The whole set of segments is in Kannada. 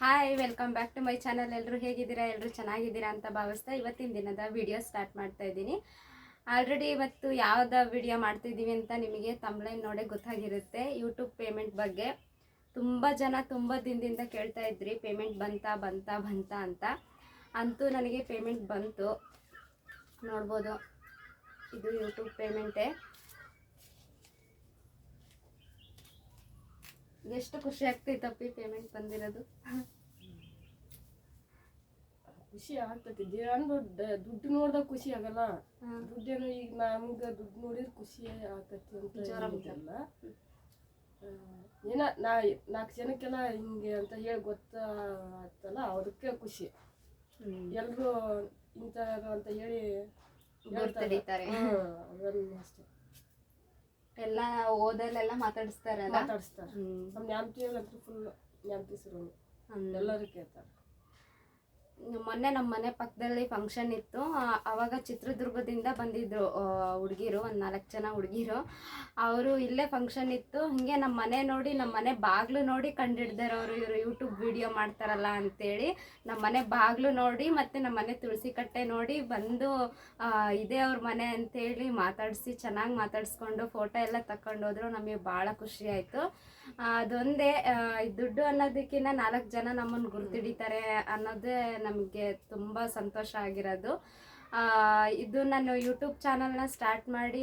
Hi welcome back to my channel ಎಲ್ಲರೂ ಹೇಗಿದ್ದೀರಾ? ಎಲ್ಲರೂ ಚೆನ್ನಾಗಿದ್ದೀರಾ ಅಂತ ಭಾವಿಸ್ತಾ ಇವತ್ತಿನ ದಿನದ ವಿಡಿಯೋ ಸ್ಟಾರ್ಟ್ ಮಾಡ್ತಾ ಇದ್ದೀನಿ. ಆಲ್ರೆಡಿ ಇವತ್ತು ಯಾವ್ದು ವಿಡಿಯೋ ಮಾಡ್ತಿದ್ದೀವಿ ಅಂತ ನಿಮಗೆ ತಮ್ಲೈನ್ ನೋಡೇ ಗೊತ್ತಾಗಿರುತ್ತೆ. ಯೂಟ್ಯೂಬ್ ಪೇಮೆಂಟ್ ಬಗ್ಗೆ. ತುಂಬ ಜನ ತುಂಬ ದಿನದಿಂದ ಕೇಳ್ತಾ ಇದ್ರಿ ಪೇಮೆಂಟ್ ಬಂತಾ ಬಂತಾ ಬಂತಾ ಅಂತ. ಅಂತೂ ನನಗೆ ಪೇಮೆಂಟ್ ಬಂತು. ನೋಡ್ಬೋದು. ಇದು ಯೂಟ್ಯೂಬ್ ಪೇಮೆಂಟೇ ಎಷ್ಟು ಖುಷಿ ಆಗ್ತೈತಪ್ಪಿ ಪೇಮೆಂಟ್ ಬಂದಿರೋದು ಖುಷಿ ಆಗ್ತೈತಿ. ದಿನಾನು ದುಡ್ಡು ನೋಡ್ದಾಗ ಖುಷಿ ಆಗಲ್ಲ. ದುಡ್ಡೇನು ಈಗ ನಮ್ಗೆ ದುಡ್ಡು ನೋಡಿದ್ರೆ ಖುಷಿ ಆಗ್ತೈತಿ ಅಂತ ಆ, ಏನ ನಾ ನಾಲ್ಕು ಜನಕ್ಕೆಲ್ಲ ಹಿಂಗೆ ಅಂತ ಹೇಳಿ ಗೊತ್ತಾಗ್ತಲ್ಲ ಅದಕ್ಕೆ ಖುಷಿ. ಎಲ್ರು ಇಂಥವ್ರು ಅಂತ ಹೇಳಿ ಹೇಳ್ತಾರೆ. ಅಷ್ಟೇ. ಎಲ್ಲ ಓದಲ್ಲೆಲ್ಲ ಮಾತಾಡಿಸ್ತಾರಲ್ಲ ಮಾತಾಡಿಸ್ತಾರೆ. ನಮ್ಮ ನ್ಯಾಮ್ತಿಯಲ್ಲಂತೂ ಫುಲ್ ನ್ಯಾಮ್ತಿಸ್ರು ಹ್ಮ್. ಎಲ್ಲರೂ ಕೇಳ್ತಾರೆ ಮೊನ್ನೆ ನಮ್ಮ ಮನೆ ಪಕ್ಕದಲ್ಲಿ ಫಂಕ್ಷನ್ ಇತ್ತು. ಆವಾಗ ಚಿತ್ರದುರ್ಗದಿಂದ ಬಂದಿದ್ರು ಹುಡುಗಿರು, ಒಂದು ನಾಲ್ಕು ಜನ ಹುಡುಗಿರು. ಅವರು ಇಲ್ಲೇ ಫಂಕ್ಷನ್ ಇತ್ತು. ಹಿಂಗೆ ನಮ್ಮ ಮನೆ ನೋಡಿ ನಮ್ಮ ಮನೆ ಬಾಗ್ಲು ನೋಡಿ ಕಂಡಿಡ್ದಾರೆ ಅವರು. ಇವರು ಯೂಟ್ಯೂಬ್ ವಿಡಿಯೋ ಮಾಡ್ತಾರಲ್ಲ ಅಂತೇಳಿ ನಮ್ಮ ಮನೆ ಬಾಗ್ಲು ನೋಡಿ ಮತ್ತು ನಮ್ಮ ಮನೆ ತುಳಸಿ ಕಟ್ಟೆ ನೋಡಿ ಬಂದು ಇದೇ ಅವ್ರ ಮನೆ ಅಂತೇಳಿ ಮಾತಾಡಿಸಿ, ಚೆನ್ನಾಗಿ ಮಾತಾಡಿಸ್ಕೊಂಡು ಫೋಟೋ ಎಲ್ಲ ತಕೊಂಡೋದ್ರು ನಮಗೆ ಭಾಳ ಖುಷಿ ಆಯಿತು. ಅದೊಂದೇ ದುಡ್ಡು ಅನ್ನೋದಕ್ಕಿಂತ ನಾಲ್ಕು ಜನ ನಮ್ಮನ್ನು ಗುರ್ತಿಡಿತಾರೆ ಅನ್ನೋದೇ ನಮಗೆ ತುಂಬ ಸಂತೋಷ ಆಗಿರೋದು. ಇದು ನಾನು ಯೂಟ್ಯೂಬ್ ಚಾನಲ್ನ ಸ್ಟಾರ್ಟ್ ಮಾಡಿ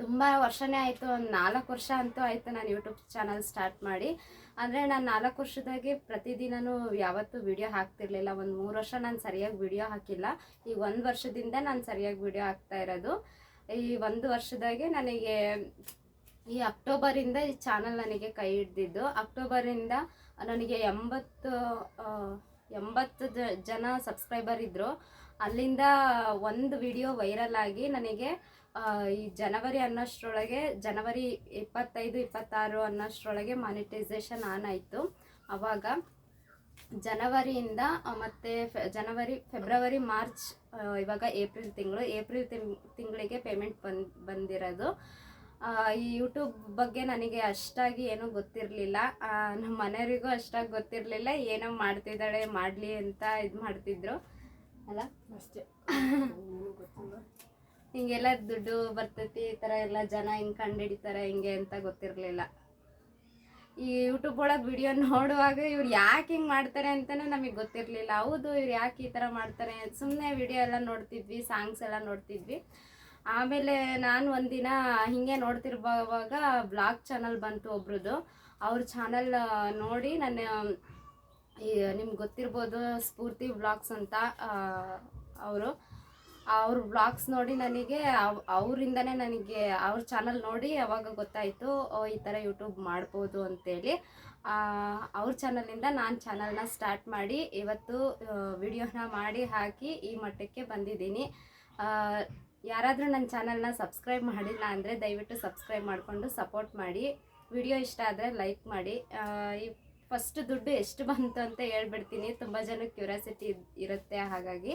ತುಂಬ ವರ್ಷನೇ ಆಯಿತು, ಒಂದು ನಾಲ್ಕು ವರ್ಷ ಅಂತೂ ಆಯಿತು ನಾನು ಯೂಟ್ಯೂಬ್ ಚಾನಲ್ ಸ್ಟಾರ್ಟ್ ಮಾಡಿ. ಅಂದರೆ ನಾನು ನಾಲ್ಕು ವರ್ಷದಾಗೆ ಪ್ರತಿದಿನನೂ ಯಾವತ್ತೂ ವಿಡಿಯೋ ಹಾಕ್ತಿರ್ಲಿಲ್ಲ. ಒಂದು ಮೂರು ವರ್ಷ ನಾನು ಸರಿಯಾಗಿ ವಿಡಿಯೋ ಹಾಕಿಲ್ಲ. ಈ ಒಂದು ವರ್ಷದಿಂದ ನಾನು ಸರಿಯಾಗಿ ವಿಡಿಯೋ ಹಾಕ್ತಾ ಇರೋದು. ಈ ಒಂದು ವರ್ಷದಾಗೆ ನನಗೆ ಈ ಅಕ್ಟೋಬರಿಂದ ಈ ಚಾನಲ್ ನನಗೆ ಕೈ ಹಿಡ್ದಿದ್ದು. ಅಕ್ಟೋಬರಿಂದ ನನಗೆ ಎಂಬತ್ತು ಎಂಬತ್ತು ಜನ ಸಬ್ಸ್ಕ್ರೈಬರ್ ಇದ್ದರು ಅಲ್ಲಿಂದ ಒಂದು ವಿಡಿಯೋ ವೈರಲ್ ಆಗಿ ನನಗೆ ಈ ಜನವರಿ ಅನ್ನೋಷ್ಟರೊಳಗೆ, ಜನವರಿ ಇಪ್ಪತ್ತೈದು, ಇಪ್ಪತ್ತಾರು ಅನ್ನೋಷ್ಟರೊಳಗೆ ಮಾನಿಟೈಸೇಷನ್ ಆನ್ ಆಯಿತು. ಆವಾಗ ಜನವರಿಯಿಂದ ಮತ್ತು ಫೆ, ಜನವರಿ, ಫೆಬ್ರವರಿ, ಮಾರ್ಚ್ ಇವಾಗ ಏಪ್ರಿಲ್ ತಿಂಗಳು, ಏಪ್ರಿಲ್ ತಿಂಗಳಿಗೆ ಪೇಮೆಂಟ್ ಬಂದ್, ಬಂದಿರೋದು. ಈ ಯೂಟ್ಯೂಬ್ ಬಗ್ಗೆ ನನಗೆ ಅಷ್ಟಾಗಿ ಏನೂ ಗೊತ್ತಿರಲಿಲ್ಲ. ನಮ್ಮ ಮನೆಯವರಿಗೂ ಅಷ್ಟಾಗಿ ಗೊತ್ತಿರಲಿಲ್ಲ. ಏನೋ ಮಾಡ್ತಿದ್ದಾಳೆ ಮಾಡಲಿ ಅಂತ ಇದು ಮಾಡ್ತಿದ್ರು. ಅಲ್ಲ? ಅಷ್ಟೇ. ಹಿಂಗೆಲ್ಲ ದುಡ್ಡು ಬರ್ತೈತಿ ಈ ಥರ ಎಲ್ಲ ಜನ ಹಿಂಗೆ ಕಂಡುಹಿಡಿತಾರೆ ಹಿಂಗೆ ಅಂತ ಗೊತ್ತಿರಲಿಲ್ಲ. ಈ ಯೂಟ್ಯೂಬ್ ಒಳಗೆ ವಿಡಿಯೋ ನೋಡುವಾಗ ಇವ್ರು ಯಾಕೆ ಹಿಂಗೆ ಮಾಡ್ತಾರೆ ಅಂತಲೇ ನಮಗೆ ಗೊತ್ತಿರಲಿಲ್ಲ. ಹೌದು ಇವ್ರು ಯಾಕೆ ಈ ಥರ ಮಾಡ್ತಾರೆ? ಸುಮ್ಮನೆ ವಿಡಿಯೋ ಎಲ್ಲ ನೋಡ್ತಿದ್ವಿ ಸಾಂಗ್ಸ್ ಎಲ್ಲ ನೋಡ್ತಿದ್ವಿ. ಆಮೇಲೆ ನಾನು ಒಂದಿನ ಹಿಂಗೆ ನೋಡ್ತಿರುವಾಗ ಬ್ಲಾಗ್ ಚಾನಲ್ ಬಂತು ಒಬ್ರದ್ದು ಅವ್ರ ಚಾನಲ್ ನೋಡಿ ನನ್ನ ನಿಮ್ಗೆ ಗೊತ್ತಿರ್ಬೋದು ಸ್ಫೂರ್ತಿ ಬ್ಲಾಗ್ಸ್ ಅಂತ ಅವರು. ಅವ್ರ ಬ್ಲಾಗ್ಸ್ ನೋಡಿ ನನಗೆ ಅವ್- ಅವರಿಂದನೇ ನನಗೆ ಅವ್ರ ಚಾನಲ್ ನೋಡಿ ಅವಾಗ ಗೊತ್ತಾಯಿತು ಈ ಥರ ಯೂಟ್ಯೂಬ್ ಮಾಡ್ಬೋದು ಅಂತೇಳಿ. ಅವ್ರ ಚಾನಲಿಂದ ನಾನು ಚಾನಲ್ನ ಸ್ಟಾರ್ಟ್ ಮಾಡಿ ಇವತ್ತು ವಿಡಿಯೋನ ಮಾಡಿ ಹಾಕಿ ಈ ಮಟ್ಟಕ್ಕೆ ಬಂದಿದ್ದೀನಿ. ಯಾರಾದರೂ ನನ್ನ ಚಾನಲ್ನ ಸಬ್ಸ್ಕ್ರೈಬ್ ಮಾಡಿಲ್ಲ ಅಂದರೆ ದಯವಿಟ್ಟು ಸಬ್ಸ್ಕ್ರೈಬ್ ಮಾಡಿಕೊಂಡು ಸಪೋರ್ಟ್ ಮಾಡಿ. ವಿಡಿಯೋ ಇಷ್ಟ ಆದರೆ ಲೈಕ್ ಮಾಡಿ. ಈ ಫಸ್ಟ್ ದುಡ್ಡು ಎಷ್ಟು ಬಂತು ಅಂತ ಹೇಳ್ಬಿಡ್ತೀನಿ. ತುಂಬ ಜನಕ್ಕೆ ಕ್ಯೂರಿಯಾಸಿಟಿ ಇರುತ್ತೆ ಹಾಗಾಗಿ.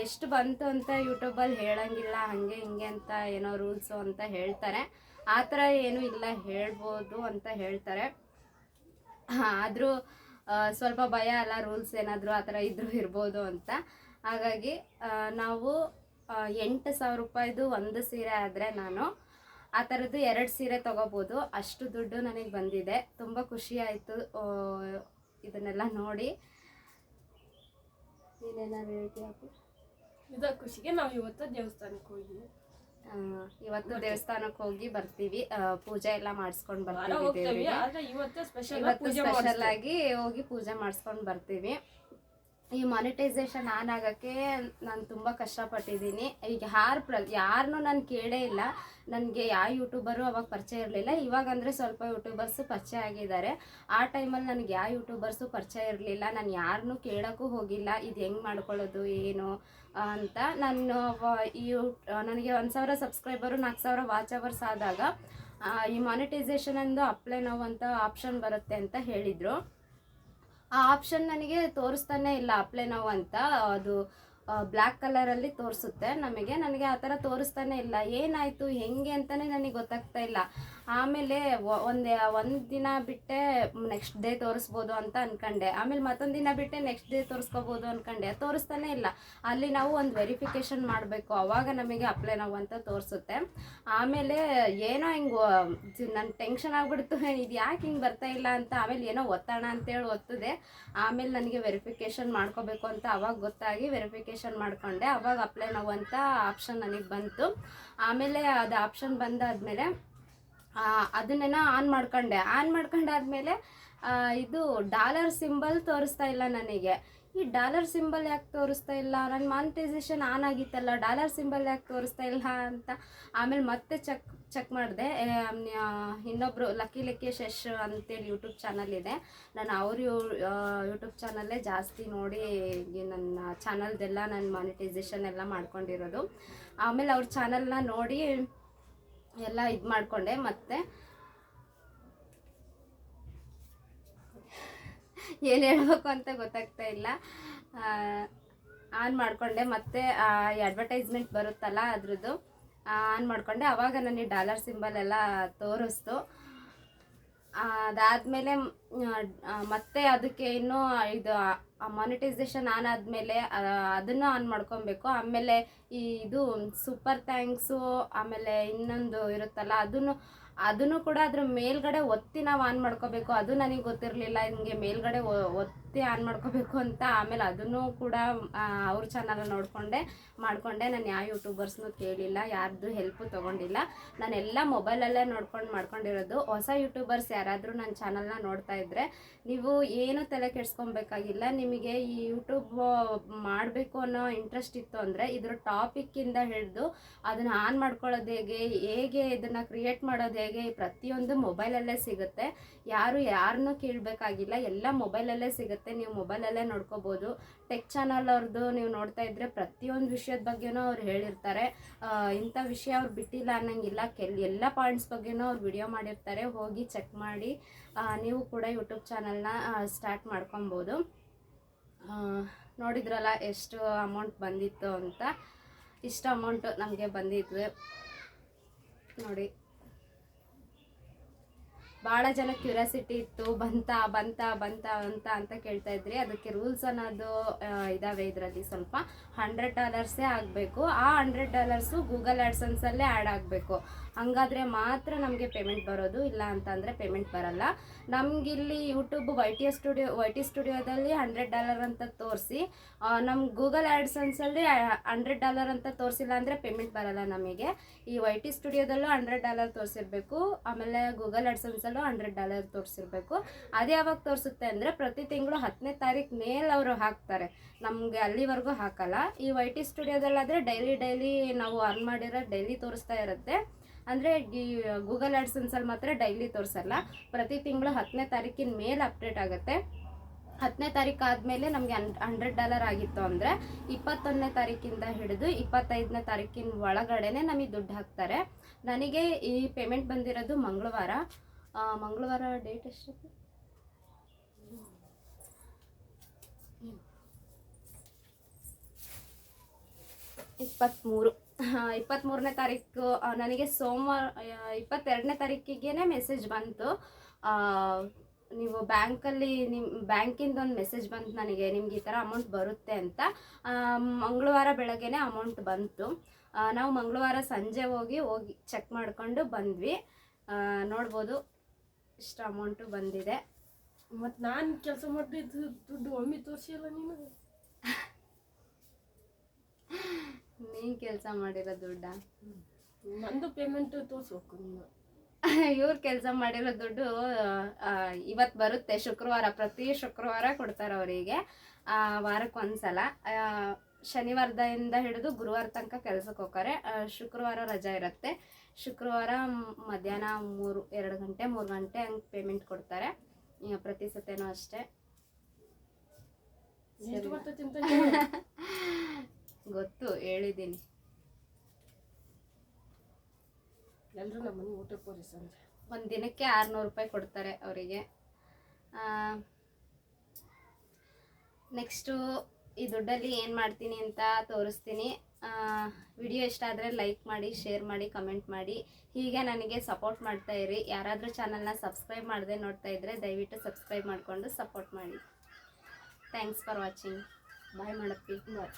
ಎಷ್ಟು ಬಂತು ಅಂತ ಯೂಟ್ಯೂಬಲ್ಲಿ ಹೇಳೋಂಗಿಲ್ಲ, ಹಾಗೆ ಹಿಂಗೆ ಅಂತ ಏನೋ ರೂಲ್ಸು ಅಂತ ಹೇಳ್ತಾರೆ. ಆ ಥರ ಏನೂ ಇಲ್ಲ, ಹೇಳ್ಬೋದು ಅಂತ ಹೇಳ್ತಾರೆ. ಆದರೂ ಸ್ವಲ್ಪ ಭಯ ಅಲ್ಲ ರೂಲ್ಸ್ ಏನಾದರೂ ಆ ಥರ ಇದ್ರೂ ಇರ್ಬೋದು ಅಂತ. ಹಾಗಾಗಿ ನಾವು ಎಂಟು ಸಾವಿರ ರೂಪಾಯಿದು ಒಂದು ಸೀರೆ ಆದರೆ ನಾನು ಆ ಥರದ್ದು ಎರಡು ಸೀರೆ ತೊಗೋಬೋದು. ಅಷ್ಟು ದುಡ್ಡು ನನಗೆ ಬಂದಿದೆ. ತುಂಬ ಖುಷಿ ಆಯಿತು. ಇದನ್ನೆಲ್ಲ ನೋಡಿ. ನೀನೇನಾದ್ರು? ಇದ ಖುಷಿಗೆ ನಾವು ಇವತ್ತು ದೇವಸ್ಥಾನಕ್ಕೆ ಹೋಗಿ ಇವತ್ತು ದೇವಸ್ಥಾನಕ್ಕೆ ಹೋಗಿ ಬರ್ತೀವಿ. ಪೂಜೆ ಎಲ್ಲ ಮಾಡಿಸ್ಕೊಂಡು ಬರ್ತೀವಿ ಇವತ್ತು ಸ್ಪೆಷಲ್ ಆಗಿ ಹೋಗಿ ಪೂಜೆ ಮಾಡಿಸ್ಕೊಂಡು ಬರ್ತೀವಿ. ಈ ಮಾನಿಟೈಸೇಷನ್ ಆನ್ ಆಗೋಕ್ಕೆ ನಾನು ತುಂಬ ಕಷ್ಟಪಟ್ಟಿದ್ದೀನಿ. ಈಗ ಯಾರು ಪ್ರ ಯಾರನ್ನು ನಾನು ಕೇಳೇ ಇಲ್ಲ. ನನಗೆ ಯಾವ ಯೂಟ್ಯೂಬರು ಅವಾಗ ಪರಿಚಯ ಇರಲಿಲ್ಲ. ಇವಾಗ ಅಂದರೆ ಸ್ವಲ್ಪ ಯೂಟ್ಯೂಬರ್ಸು ಪರಿಚಯ ಆಗಿದ್ದಾರೆ. ಆ ಟೈಮಲ್ಲಿ ನನಗೆ ಯಾವ ಯೂಟ್ಯೂಬರ್ಸು ಪರಿಚಯ ಇರಲಿಲ್ಲ. ನಾನು ಯಾರನ್ನೂ ಕೇಳೋಕ್ಕೂ ಹೋಗಿಲ್ಲ. ಇದು ಹೆಂಗೆ ಮಾಡ್ಕೊಳ್ಳೋದು, ಏನು, ಅಂತ. ನಾನು ಯೂ- ನನಗೆ ಒಂದು ಸಾವಿರ ಸಬ್ಸ್ಕ್ರೈಬರು ನಾಲ್ಕು ಸಾವಿರ ವಾಚ್ ಅವರ್ಸ್ ಆದಾಗ ಈ ಮಾನಿಟೈಸೇಷನ್ ಅಂದು ಅಪ್ಲೈ ನಾವು ಅಂತ ಆಪ್ಷನ್ ಬರುತ್ತೆ ಅಂತ ಹೇಳಿದರು. ಆ ಆಪ್ಷನ್ ನನಗೆ ತೋರಿಸ್ತಾನೆ ಇಲ್ಲ ಅಪ್ಲೈ ನಾವು ಅಂತ. ಅದು ಬ್ಲ್ಯಾಕ್ ಕಲರಲ್ಲಿ ತೋರಿಸುತ್ತೆ. ನಮಗೆ, ನನಗೆ ಆ ಥರ ತೋರಿಸ್ತಾನೆ ಇಲ್ಲ. ಏನಾಯಿತು, ಹೆಂಗೆ ಅಂತಲೇ ನನಗೆ ಗೊತ್ತಾಗ್ತಾ ಇಲ್ಲ. ಆಮೇಲೆ ಒಂದೇ, ಒಂದು ದಿನ ಬಿಟ್ಟೆ ನೆಕ್ಸ್ಟ್ ಡೇ ತೋರಿಸ್ಬೋದು ಅಂತ ಅನ್ಕೊಂಡೆ. ಆಮೇಲೆ ಮತ್ತೊಂದು ದಿನ ಬಿಟ್ಟೆ ನೆಕ್ಸ್ಟ್ ಡೇ ತೋರಿಸ್ಕೋಬೋದು ಅನ್ಕೊಂಡೆ. ತೋರಿಸ್ತಾನೆ ಇಲ್ಲ. ಅಲ್ಲಿ ನಾವು ಒಂದು ವೆರಿಫಿಕೇಷನ್ ಮಾಡಬೇಕು. ಅವಾಗ ನಮಗೆ ಅಪ್ಲೈ ನಾವು ಅಂತ ತೋರಿಸುತ್ತೆ. ಆಮೇಲೆ ಏನೋ ಹಿಂಗೆ ನನ್ನ ಟೆನ್ಷನ್ ಆಗ್ಬಿಡ್ತು. ಇದು ಯಾಕೆ ಹಿಂಗೆ ಬರ್ತಾ ಇಲ್ಲ ಅಂತ. ಆಮೇಲೆ ಏನೋ ಒತ್ತೋಣ ಅಂತೇಳಿ ಒತ್ತದೆ. ಆಮೇಲೆ ನನಗೆ ವೆರಿಫಿಕೇಷನ್ ಮಾಡ್ಕೋಬೇಕು ಅಂತ ಅವಾಗ ಗೊತ್ತಾಗಿ ವೆರಿಫಿಕೇಷನ್ ಮಾಡ್ಕೊಂಡೆ. ಅವಾಗ ಅಪ್ಲೈ ನಾವು ಅಂತ ಆಪ್ಷನ್ ನನಗೆ ಬಂತು. ಆಮೇಲೆ ಅದು ಆಪ್ಷನ್ ಬಂದಾದಮೇಲೆ ಅದನ್ನೆಲ್ಲ ಆನ್ ಮಾಡ್ಕೊಂಡೆ. ಆನ್ ಮಾಡ್ಕೊಂಡಾದ್ಮೇಲೆ ಇದು ಡಾಲರ್ ಸಿಂಬಲ್ ತೋರಿಸ್ತಾ ಇಲ್ಲ ನನಗೆ. ಈ ಡಾಲರ್ ಸಿಂಬಲ್ ಯಾಕೆ ತೋರಿಸ್ತಾ ಇಲ್ಲ? ನನ್ನ ಮಾನಿಟೈಸೇಷನ್ ಆನ್ ಆಗಿತ್ತಲ್ಲ, ಡಾಲರ್ ಸಿಂಬಲ್ ಯಾಕೆ ತೋರಿಸ್ತಾ ಇಲ್ಲ ಅಂತ ಆಮೇಲೆ ಮತ್ತೆ ಚೆಕ್ ಚೆಕ್ ಮಾಡಿದೆ. ಇನ್ನೊಬ್ಬರು ಲಕ್ಕಿ ಲಕ್ಕಿ ಶಶ್ ಅಂತೇಳಿ ಯೂಟ್ಯೂಬ್ ಚಾನಲ್ ಇದೆ. ನಾನು ಅವ್ರ ಯೂಟ್ಯೂಬ್ ಚಾನಲ್ಲೇ ಜಾಸ್ತಿ ನೋಡಿ ನನ್ನ ಚಾನಲ್ದೆಲ್ಲ ನಾನು ಮಾನಿಟೈಸೇಷನ್ ಎಲ್ಲ ಮಾಡ್ಕೊಂಡಿರೋದು. ಆಮೇಲೆ ಅವ್ರ ಚಾನಲ್ನ ನೋಡಿ ಎಲ್ಲ ಇದು ಮಾಡಿಕೊಂಡೆ. ಮತ್ತೆ ಏನು ಹೇಳಬೇಕು ಅಂತ ಗೊತ್ತಾಗ್ತಾ ಇಲ್ಲ. ಆನ್ ಮಾಡಿಕೊಂಡೆ. ಮತ್ತೆ ಅಡ್ವರ್ಟೈಸ್ಮೆಂಟ್ ಬರುತ್ತಲ್ಲ ಅದ್ರದ್ದು ಆನ್ ಮಾಡಿಕೊಂಡೆ. ಆವಾಗ ನನಗೆ ಡಾಲರ್ ಸಿಂಬಲ್ ಎಲ್ಲ ತೋರಿಸ್ತು. ಅದಾದ್ಮೇಲೆ ಮತ್ತೆ ಅದಕ್ಕೆ ಇನ್ನೂ ಇದು ಮಾನಿಟೈಸೇಷನ್ ಆನ್ ಆದಮೇಲೆ ಅದನ್ನು ಆನ್ ಮಾಡ್ಕೊಬೇಕು. ಆಮೇಲೆ ಈ ಇದು ಸೂಪರ್ ಥ್ಯಾಂಕ್ಸು ಆಮೇಲೆ ಇನ್ನೊಂದು ಇರುತ್ತಲ್ಲ, ಅದನ್ನು ಅದನ್ನು ಕೂಡ ಅದ್ರ ಮೇಲ್ಗಡೆ ಒತ್ತಿ ನಾವು ಆನ್ ಮಾಡ್ಕೋಬೇಕು. ಅದು ನನಗೆ ಗೊತ್ತಿರಲಿಲ್ಲ. ಹಿಂಗೆ ಮೇಲ್ಗಡೆ ಒ- ಒತ್ತಿ ಆನ್ ಮಾಡ್ಕೋಬೇಕು ಅಂತ ಆಮೇಲೆ ಅದನ್ನು ಕೂಡ ಅವ್ರ ಚಾನಲ್ ನೋಡಿಕೊಂಡೆ, ಮಾಡಿಕೊಂಡೆ. ನಾನು ಯಾವ ಯೂಟ್ಯೂಬರ್ಸ್ನು ಕೇಳಿಲ್ಲ, ಯಾರ್ದು ಹೆಲ್ಪು ತೊಗೊಂಡಿಲ್ಲ. ನಾನೆಲ್ಲ ಮೊಬೈಲಲ್ಲೇ ನೋಡ್ಕೊಂಡು ಮಾಡ್ಕೊಂಡಿರೋದು. ಹೊಸ ಯೂಟ್ಯೂಬರ್ಸ್ ಯಾರಾದರೂ ನನ್ನ ಚಾನಲ್ನ ನೋಡ್ತಾ ಇದ್ದರೆ ನೀವು ಏನು ತಲೆ ಕೆಡ್ಸ್ಕೊಬೇಕಾಗಿಲ್ಲ. ನಿಮಗೆ ಈ ಯೂಟ್ಯೂಬ್ ಮಾಡಬೇಕು ಅನ್ನೋ ಇಂಟ್ರೆಸ್ಟ್ ಇತ್ತು ಅಂದರೆ, ಇದ್ರ ಟಾಪಿಕ್ಕಿಂದ ಹಿಡಿದು ಅದನ್ನು ಆನ್ ಮಾಡ್ಕೊಳ್ಳೋದು ಹೇಗೆ ಹೇಗೆ ಇದನ್ನು ಕ್ರಿಯೇಟ್ ಮಾಡೋದು ಹೇಗೆ, ಪ್ರತಿಯೊಂದು ಮೊಬೈಲಲ್ಲೇ ಸಿಗುತ್ತೆ. ಯಾರು ಯಾರನ್ನೂ ಕೇಳಬೇಕಾಗಿಲ್ಲ. ಎಲ್ಲ ಮೊಬೈಲಲ್ಲೇ ಸಿಗುತ್ತೆ. ನೀವು ಮೊಬೈಲಲ್ಲೇ ನೋಡ್ಕೋಬೋದು. ಟೆಕ್ ಚಾನಲ್ ಅವ್ರದ್ದು ನೀವು ನೋಡ್ತಾ ಇದ್ರೆ ಪ್ರತಿಯೊಂದು ವಿಷಯದ ಬಗ್ಗೆನೂ ಅವ್ರು ಹೇಳಿರ್ತಾರೆ. ಇಂಥ ವಿಷಯ ಅವ್ರು ಬಿಟ್ಟಿಲ್ಲ ಅನ್ನಂಗಿಲ್ಲ. ಕೆಲ್, ಎಲ್ಲ ಪಾಯಿಂಟ್ಸ್ ಬಗ್ಗೆನೂ ಅವ್ರು ವಿಡಿಯೋ ಮಾಡಿರ್ತಾರೆ. ಹೋಗಿ ಚೆಕ್ ಮಾಡಿ ನೀವು ಕೂಡ ಯೂಟ್ಯೂಬ್ ಚಾನಲ್ನ ಸ್ಟಾರ್ಟ್ ಮಾಡ್ಕೊಬೋದು. ನೋಡಿದ್ರಲ್ಲ ಎಷ್ಟು ಅಮೌಂಟ್ ಬಂದಿತ್ತು ಅಂತ? ಇಷ್ಟು ಅಮೌಂಟ್ ನಮಗೆ ಬಂದಿದ್ವಿ. ನೋಡಿ. ಭಾಳ ಜನ ಕ್ಯೂರಿಯಾಸಿಟಿ ಇತ್ತು, ಬಂತ ಬಂತ ಬಂತ ಅಂತ ಅಂತ ಕೇಳ್ತಾ ಇದ್ರಿ. ಅದಕ್ಕೆ ರೂಲ್ಸ್ ಅನ್ನೋದು ಇದಾವೆ ಇದರಲ್ಲಿ ಸ್ವಲ್ಪ. ಹಂಡ್ರೆಡ್ ಡಾಲರ್ಸೇ ಆಗಬೇಕು. ಆ ಹಂಡ್ರೆಡ್ ಡಾಲರ್ಸು ಗೂಗಲ್ ಆ್ಯಡ್ಸನ್ಸಲ್ಲೇ ಆ್ಯಡ್ ಆಗಬೇಕು. ಹಂಗಾದ್ರೆ ಮಾತ್ರ ನಮಗೆ ಪೇಮೆಂಟ್ ಬರೋದು, ಇಲ್ಲ ಅಂತಂದರೆ ಪೇಮೆಂಟ್ ಬರಲ್ಲ. ನಮಗಿಲ್ಲಿ YouTube Y T studio Y T ಸ್ಟುಡಿಯೋದಲ್ಲಿ ಹಂಡ್ರೆಡ್ ಡಾಲರ್ ಅಂತ ತೋರಿಸಿ ನಮ್ಮ ಗೂಗಲ್ ಆ್ಯಡ್ಸನ್ಸಲ್ಲಿ ಹಂಡ್ರೆಡ್ ಡಾಲರ್ ಅಂತ ತೋರಿಸಿಲ್ಲ ಅಂದರೆ ಪೇಮೆಂಟ್ ಬರಲ್ಲ ನಮಗೆ. ಈ ವೈ ಟಿ ಸ್ಟುಡಿಯೋದಲ್ಲೂ ಹಂಡ್ರೆಡ್ ಡಾಲರ್ ತೋರಿಸಿರ್ಬೇಕು. ಆಮೇಲೆ ಗೂಗಲ್ ಆ್ಯಡ್ಸನ್ಸಲ್ಲೂ ಹಂಡ್ರೆಡ್ ಡಾಲರ್ ತೋರಿಸಿರ್ಬೇಕು. ಅದು ಯಾವಾಗ ತೋರಿಸುತ್ತೆ ಅಂದರೆ ಪ್ರತಿ ತಿಂಗಳು ಹತ್ತನೇ ತಾರೀಕು ಮೇಲೆ ಅವರು ಹಾಕ್ತಾರೆ. ನಮಗೆ ಅಲ್ಲಿವರೆಗೂ ಹಾಕಲ್ಲ. ಈ ವೈ ಟಿ ಸ್ಟುಡಿಯೋದಲ್ಲಾದರೆ ಡೈಲಿ ಡೈಲಿ ನಾವು ಅರ್ನ್ ಮಾಡಿರೋ ಡೈಲಿ ತೋರಿಸ್ತಾ ಇರುತ್ತೆ. ಅಂದರೆ ಈ ಗೂಗಲ್ ಆ್ಯಡ್ಸನ್ಸಲ್ಲಿ ಮಾತ್ರ ಡೈಲಿ ತೋರಿಸಲ್ಲ. ಪ್ರತಿ ತಿಂಗಳು ಹತ್ತನೇ ತಾರೀಕಿನ ಮೇಲೆ ಅಪ್ಡೇಟ್ ಆಗುತ್ತೆ. ಹತ್ತನೇ ತಾರೀಕು ಆದಮೇಲೆ ನಮಗೆ ಅನ್ ಹಂಡ್ರೆಡ್ ಡಾಲರ್ ಆಗಿತ್ತು ಅಂದರೆ ಇಪ್ಪತ್ತೊಂದನೇ ತಾರೀಕಿಂದ ಹಿಡಿದು ಇಪ್ಪತ್ತೈದನೇ ತಾರೀಕಿನ ಒಳಗಡೆನೆ ನಮಗೆ ದುಡ್ಡು ಹಾಕ್ತಾರೆ. ನನಗೆ ಈ ಪೇಮೆಂಟ್ ಬಂದಿರೋದು ಮಂಗಳವಾರ. ಮಂಗಳವಾರ ಡೇಟ್ ಎಷ್ಟು ಇಪ್ಪತ್ತ್ಮೂರು ಇಪ್ಪತ್ತ್ಮೂರನೇ ತಾರೀಕು ನನಗೆ ಸೋಮವಾರ ಇಪ್ಪತ್ತೆರಡನೇ ತಾರೀಕಿಗೆ ಮೆಸೇಜ್ ಬಂತು. ನೀವು ಬ್ಯಾಂಕಲ್ಲಿ ನಿಮ್ಮ ಬ್ಯಾಂಕಿಂದ ಒಂದು ಮೆಸೇಜ್ ಬಂತು ನನಗೆ, ನಿಮ್ಗೆ ಈ ಥರ ಅಮೌಂಟ್ ಬರುತ್ತೆ ಅಂತ. ಮಂಗಳವಾರ ಬೆಳಗ್ಗೆನೇ ಅಮೌಂಟ್ ಬಂತು. ನಾವು ಮಂಗಳವಾರ ಸಂಜೆ ಹೋಗಿ ಹೋಗಿ ಚೆಕ್ ಮಾಡಿಕೊಂಡು ಬಂದ್ವಿ. ನೋಡ್ಬೋದು. ಇಷ್ಟು ಅಮೌಂಟು ಬಂದಿದೆ. ಮತ್ತು ನಾನು ಕೆಲಸ ಮಾಡಿದ್ದು ದುಡ್ಡು ಒಮ್ಮೆ ತೋರಿಸಿಲ್ಲ ನೀನು? ನೀನು ಕೆಲಸ ಮಾಡಿರೋ ದುಡ್ಡ? ನಂದು ಪೇಮೆಂಟು ತೋರಿಸ್ಬೇಕು ನೀನು. ಇವ್ರು ಕೆಲಸ ಮಾಡಿರೋ ದುಡ್ಡು ಇವತ್ತು ಬರುತ್ತೆ ಶುಕ್ರವಾರ ಪ್ರತಿ ಶುಕ್ರವಾರ ಕೊಡ್ತಾರೆ ಅವರಿಗೆ. ವಾರಕ್ಕೆ ಒಂದ್ಸಲ ಆ, ಶನಿವಾರದಿಂದ ಹಿಡಿದು ಗುರುವಾರ ತನಕ ಕೆಲಸಕ್ಕೆ ಹೋಗ್ತಾರೆ. ಶುಕ್ರವಾರ ರಜಾ ಇರುತ್ತೆ. ಶುಕ್ರವಾರ ಮಧ್ಯಾಹ್ನ ಮೂರು ಎರಡು ಗಂಟೆ ಮೂರು ಗಂಟೆ ಹಂಗೆ ಪೇಮೆಂಟ್ ಕೊಡ್ತಾರೆ. ಪ್ರತಿ ಸತೇನೂ ಅಷ್ಟೇ. ಗೊತ್ತು ಹೇಳಿದ್ದೀನಿ ಎಲ್ಲರೂ ನಮ್ಮ ಮನೆ ಊಟ ಪೂರೈಸಂದ್ರೆ ಒಂದು ದಿನಕ್ಕೆ ಆರುನೂರು ರೂಪಾಯಿ ಕೊಡ್ತಾರೆ ಅವರಿಗೆ. ನೆಕ್ಸ್ಟು ಈ ದುಡ್ಡಲ್ಲಿ ಏನು ಮಾಡ್ತೀನಿ ಅಂತ ತೋರಿಸ್ತೀನಿ. ವಿಡಿಯೋ ಇಷ್ಟ ಆದರೆ ಲೈಕ್ ಮಾಡಿ, ಶೇರ್ ಮಾಡಿ, ಕಮೆಂಟ್ ಮಾಡಿ. ಹೀಗೆ ನನಗೆ ಸಪೋರ್ಟ್ ಮಾಡ್ತಾ ಇರಿ. ಯಾರಾದರೂ ಚಾನಲ್ನ ಸಬ್ಸ್ಕ್ರೈಬ್ ಮಾಡದೆ ನೋಡ್ತಾ ಇದ್ದರೆ ದಯವಿಟ್ಟು ಸಬ್ಸ್ಕ್ರೈಬ್ ಮಾಡಿಕೊಂಡು ಸಪೋರ್ಟ್ ಮಾಡಿ. ಥ್ಯಾಂಕ್ಸ್ ಫಾರ್ ವಾಚಿಂಗ್ ಬಾಯ್ ಮಾಡಪ್ಪಿ ಬಾಯ್